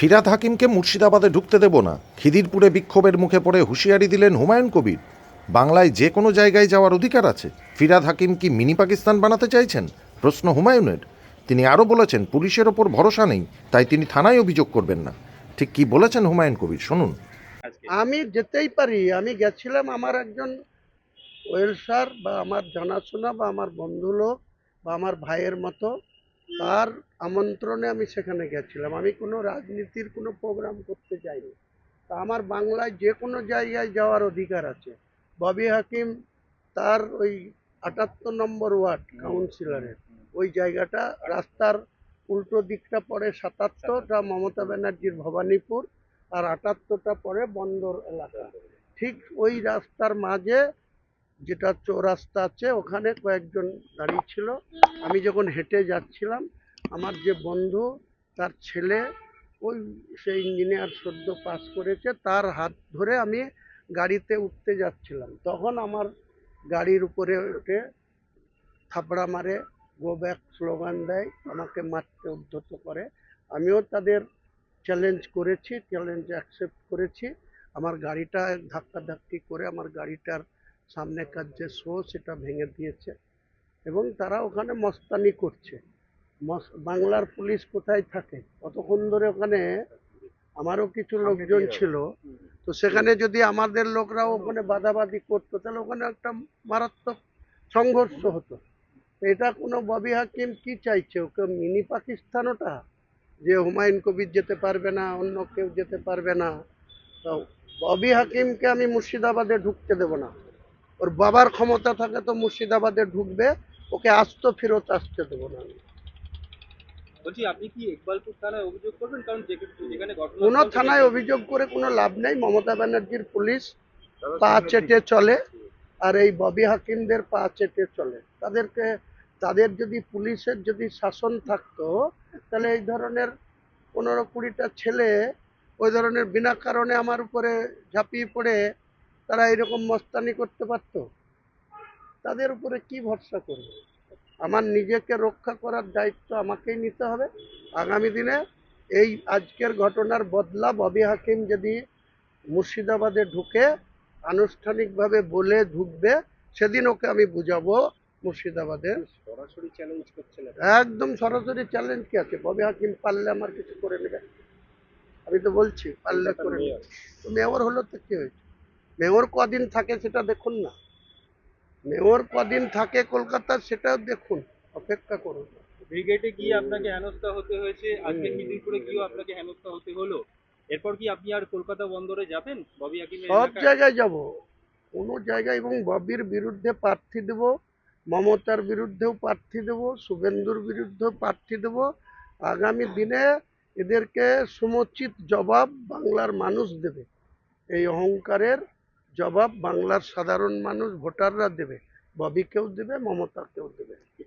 ফিরাদ হাকিমকে মুর্শিদাবাদে ঢুকতে দেব না। খিদিরপুরে বিক্ষোভের মুখে পড়ে হুঁশিয়ারি দিলেন হুমায়ুন কবির। বাংলায় যে কোনো জায়গায় যাওয়ার অধিকার আছে। ফিরাদ হাকিম কি মিনি পাকিস্তান বানাতে চাইছেন? প্রশ্ন হুমায়ুনের। তিনি আরও বলেছেন, পুলিশের ওপর ভরসা নেই, তাই তিনি থানায় অভিযোগ করবেন না। ঠিক কি বলেছেন হুমায়ুন কবির? শুনুন। আমি যেতেই পারি। আমি গেছিলাম আমার একজন ওয়েলসার বা আমার জানাশোনা বা আমার বন্ধু লোক বা আমার ভাইয়ের মতো। তার আমন্ত্রণে আমি সেখানে গেছিলাম। আমি কোনো রাজনীতির কোনো প্রোগ্রাম করতে যাইনি। তা আমার বাংলায় যে কোনো জায়গায় যাওয়ার অধিকার আছে। ববি হাকিম তার ওই আটাত্তর নম্বর ওয়ার্ড কাউন্সিলরের। ওই জায়গাটা রাস্তার উল্টো দিকটা পড়ে সাতাত্তরটা মমতা ব্যানার্জির ভবানীপুর আর আটাত্তরটা পরে বন্দর এলাকা। ঠিক ওই রাস্তার মাঝে যেটা চৌরাস্তা আছে, ওখানে কয়েকজন দাঁড়িয়ে ছিল। আমি যখন হেঁটে যাচ্ছিলাম, আমার যে বন্ধু, তার ছেলে, ওই সেই ইঞ্জিনিয়ার সদ্য পাস করেছে, তার হাত ধরে আমি গাড়িতে উঠতে যাচ্ছিলাম। তখন আমার গাড়ির উপরে উঠে থাপড়া মারে গো ব্যাক স্লোগান দেয়, আমাকে মারতে উদ্ধত করে। আমিও তাদের চ্যালেঞ্জ করেছি চ্যালেঞ্জ অ্যাকসেপ্ট করেছি। আমার গাড়িটা ধাক্কাধাক্কি করে, আমার গাড়িটার সামনেকার যে শো সেটা ভেঙে দিয়েছে এবং তারা ওখানে মস্তানি করছে। মস- বাংলার পুলিশ কোথায় থাকে? কতক্ষণ ধরে ওখানে আমারও কিছু লোকজন ছিল। তো সেখানে যদি আমাদের লোকরাও ওখানে বাদাবাদি করতো তাহলে ওখানে একটা মারাত্মক সংঘর্ষ হতো। এটা কোনো ববি হাকিম কি চাইছে? ওকে মিনি পাকিস্তান ওটা? যে হুমায়ুন কবির যেতে পারবে না অন্য কেউ যেতে পারবে না। তো ববি হাকিমকে আমি মুর্শিদাবাদে ঢুকতে দেব না। ওর বাবার ক্ষমতা থাকে তো মুর্শিদাবাদে ঢুকবে ওকে আস্ত ফেরত আসতে দেবো না আমি। বলছি আপনি কি ইকবালপুর থানায় অভিযোগ করবেন? কারণ যেখানে কোনো থানায় অভিযোগ করে কোনো লাভ নেই। মমতা ব্যানার্জির পুলিশ পা চেটে চলে আর এই ববি হাকিমদের পা চেটে চলে। তাদেরকে তাদের যদি পুলিশের যদি শাসন থাকতো তাহলে এই ধরনের পনেরো কুড়িটা ছেলে ওই ধরনের বিনা কারণে আমার উপরে ঝাঁপিয়ে পড়ে তারা এরকম মস্তানি করতে পারতো? তাদের উপরে কি ভরসা করবে? আমার নিজেকে রক্ষা করার দায়িত্ব আমাকেই নিতে হবে। আগামী দিনে এই আজকের ঘটনার বদলা ববি হাকিম যদি মুর্শিদাবাদে ঢুকে আনুষ্ঠানিকভাবে বলে ঢুকবে সেদিন ওকে আমি বুঝাবো মুর্শিদাবাদে। সরাসরি চ্যালেঞ্জ করছিলেন একদম সরাসরি চ্যালেঞ্জ কি আছে? ববি হাকিম পারলে আমার কিছু করে নেবে? আমি তো বলছি পারলে করে নেবে। তো মেয়র হলো তো কি হয়েছে? মেয়র কদিন থাকে সেটা দেখুন না। মেয়র কদিন থাকে কলকাতা সেটাও দেখুন। অপেক্ষা করুন। ব্রিগেডে গিয়ে আপনাকে হেনস্থা হতে হয়েছে। আজকে গিয়েও আপনাকে হেনস্থা হতে হলো। এরপর কি আপনি আর কলকাতা বন্দরে যাবেন? ববি সব জায়গায় যাব। কোনো জায়গায় এবং ববির বিরুদ্ধে প্রার্থী দেব মমতার বিরুদ্ধেও প্রার্থী দেব শুভেন্দুর বিরুদ্ধেও প্রার্থী দেব। আগামী দিনে এদেরকে সমুচিত জবাব বাংলার মানুষ দেবে। এই অহংকারের জবাব বাংলার সাধারণ মানুষ ভোটাররা দেবে। ববিকেও দেবে মমতাকেও দেবে।